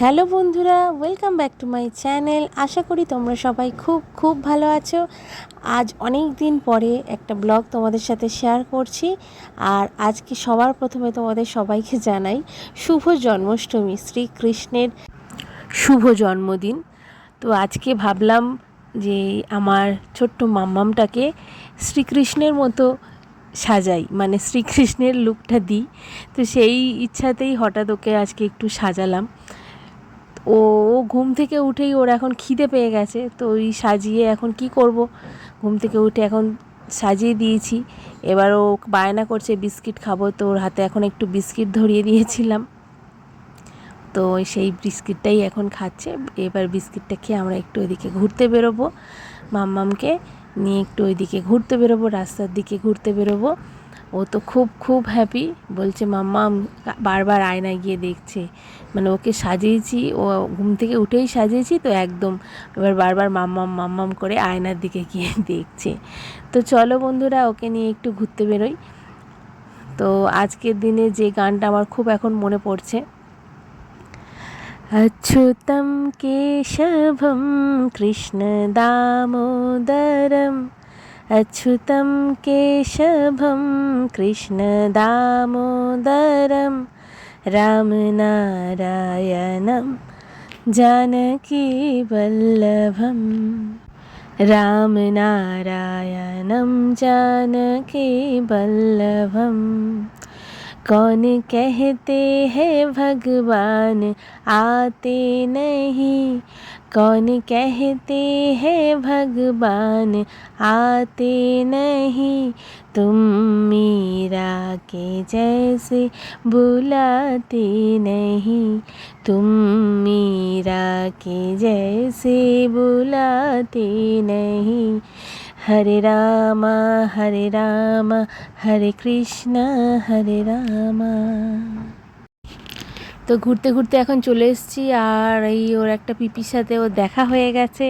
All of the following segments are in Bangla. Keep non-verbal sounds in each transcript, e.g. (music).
হ্যালো বন্ধুরা welcome back to my channel আশা করি তোমরা সবাই খুব খুব ভালো আছো। আজ অনেক দিন পরে একটা ব্লগ তোমাদের সাথে শেয়ার করছি। আর আজকে সবার প্রথমে তোমাদের সবাইকে জানাই শুভ জন্মাষ্টমী, শ্রীকৃষ্ণের শুভ জন্মদিন। তো আজকে ভাবলাম যে আমার ছোট্ট মাম্মামটাকে শ্রীকৃষ্ণের মতো সাজাই মানে শ্রীকৃষ্ণের লুকটা দিই। তো সেই ইচ্ছাতেই হঠাৎ ওকে আজকে একটু সাজালাম। ও ঘুম থেকে উঠেই ওর এখন খিদে পেয়ে গেছে, তো ওই সাজিয়ে এখন কি করব? ঘুম থেকে উঠে এখন সাজিয়ে দিয়েছি, এবার ও বায়না করছে বিস্কিট খাব, তো ওর হাতে এখন একটু বিস্কিট ধরিয়ে দিয়েছিলাম। তো সেই বিস্কিটটাই এখন খাচ্ছে, এবার বিস্কিটটা খেয়ে আমরা একটু ওইদিকে ঘুরতে বেরোবো। মাম্মামকে নিয়ে একটু ওইদিকে ঘুরতে বেরোবো, রাস্তার দিকে ঘুরতে বেরোবো। ও তো খুব খুব হ্যাপি বলছে মাম্মাম বারবার আয়নায় গিয়ে দেখছে মানে ওকে সাজিয়েছি ও ঘুম থেকে উঠেই সাজিয়েছি তো একদম এবার বারবার মাম্মাম মাম্মাম করে আয়নার দিকে গিয়ে (laughs) দেখছে তো চলো বন্ধুরা ওকে নিয়ে একটু ঘুরতে বেরোই তো আজকের দিনে যে গানটা আমার খুব এখন মনে পড়ছে अच्युतं केशवं कृष्णदामोदरम् अच्युतं केशवं कृष्णदामोदरं रामनारायणं जानकीवल्लभं रामनारायणं जानकीवल्लभम् कौन कहते हैं भगवान? आते नहीं। कौन कहते हैं भगवान? आते नहीं। तुम मीरा के जैसे बुलाते नहीं। तुम मीरा के जैसे बुलाते नहीं। হরে রামা হরে রামা, হরে কৃষ্ণ, হরে রামা। তো ঘুরতে ঘুরতে এখন চলে এসেছি আর এই ওর একটা পিপির সাথে ওর দেখা হয়ে গেছে।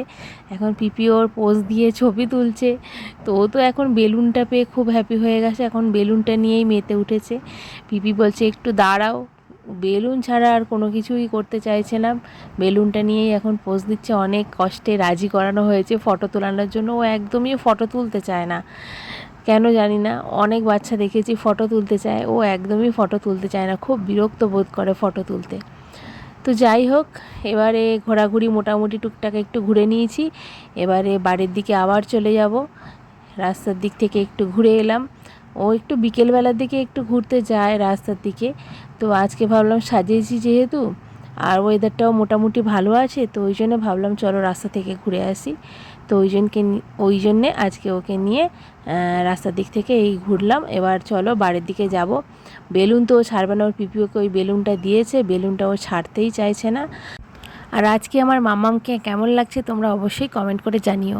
এখন পিপি ওর পোজ দিয়ে ছবি তুলছে। তো ও তো এখন বেলুনটা পেয়ে খুব হ্যাপি হয়ে গেছে। এখন বেলুনটা নিয়েই মেতে উঠেছে। পিপি বলছে, একটু দাঁড়াও। বেলুন ছাড়া আর কোনো কিছুই করতে চাইছে না। বেলুনটা নিয়েই এখন পোজ দিচ্ছে। অনেক কষ্টে রাজি করানো হয়েছে ফটো তোলানোর জন্য। ও একদমই ফটো তুলতে চায় না। কেন জানি না, অনেক বাচ্চা দেখেছি ফটো তুলতে চায়। ও একদমই ফটো তুলতে চায় না। খুব বিরক্ত বোধ করে ফটো তুলতে। তো যাই হোক, এবারে ঘোরাঘুরি মোটামুটি টুকটাক একটু ঘুরে নিয়েছি। এবারে বাড়ির দিকে আবার চলে যাব। রাস্তার দিক থেকে একটু ঘুরে এলাম। ও একটু বিকেলবেলার দিকে একটু ঘুরতে যায় রাস্তার দিকে। তো আজকে ভাবলাম সাজিয়েছি যেহেতু, আর ওয়েদারটাও মোটামুটি ভালো আছে, তো ওই জন্য ভাবলাম চলো রাস্তা থেকে ঘুরে আসি। তো ওই জনকে ওই জন্যে আজকে ওকে নিয়ে রাস্তার দিক থেকে এই ঘুরলাম। এবার চলো বাড়ির দিকে যাব। বেলুন তো ছাড়বে না ওর পিপিওকে ওই বেলুনটা দিয়েছে, বেলুনটা ও ছাড়তেই চাইছে না। আর আজকে আমার মামামকে কেমন লাগছে তোমরা অবশ্যই কমেন্ট করে জানিও।